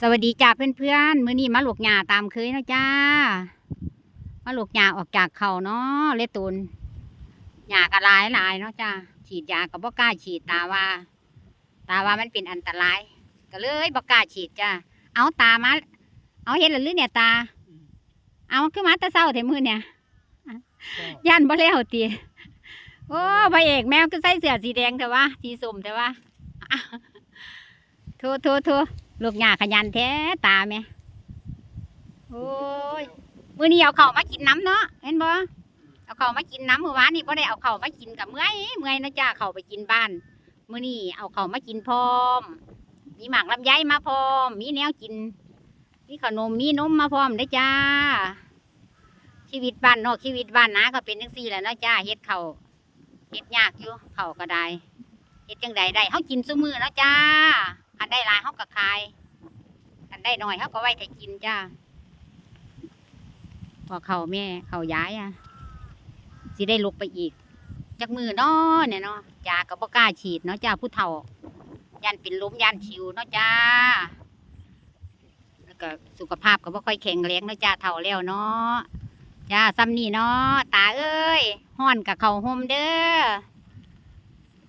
สวัสดีจ้าเพื่อนๆมื้อนี้มาหลกหญ้าตามเคยนะจ้า มาหลกหญ้าออกจากเขาเนาะเลตุนหญ้าก็หลายหลายๆเนาะจ้าฉีดยาก็บ่กล้าฉีดตาว่า ตาว่ามันเป็นอันตราย ก็เลยบ่กล้าฉีดจ้าเอาตามา เอาเห็นแล้วหรือเนี่ยตา เอาคือมาแตะเศร้าเถมือเนี่ยย่านบ่แล้วตีโอ้พระเอกแมวก็ใส่เสื้อสีแดงแต่ว่าสีส้มแต่ว่าอะโทษโทษโทษ ลูกหญ้าขยันแท้ตาแม่โอ้ยมื้อนี้เอาเข่ามากินน้ำเนาะเห็นบ่เอาเข่ามากินน้ำเมื่อวานนี่บ่ได้เอาเข่ามากินกับเมื่อยเมื่อยนะจ้าเข่าไปกินบ้านมื้อนี้เอาเข่ามากินพร้อม มีหมากลำไยมาพร้อม มีแนวกิน มีขนมมีนมมาพร้อมเด้อจ้า ชีวิตบ้านนอกชีวิตบ้านนาก็เป็นจังซี่แหละเนาะจ้าเฮ็ดเข่าวเฮ็ดยากอยู่เข่าวก็ได้เฮ็ดจังใดได้เฮากินซุมื้อเนาะจ้า นได้หลายเขาก็ขาย อันได้หน้อยเขาก็ไว้แต่กินจ้าพอเขาแม่เขาย้ายอะสิได้ลุกไปอีกจากมือเนาะเนี่ยเนาะยาก็บ่กล้าฉีดเนาะจ้าผู้เฒ่ายันเป็นล้มยันชิวเนาะจ้า แล้วก็สุขภาพก็บ่ค่อยแข็งแรงเนาะจ้าเฒ่าแล้วเนาะจ้าซ้ำนี่เนาะตาเอ้ยห้อนกับเขาห่มเด้อ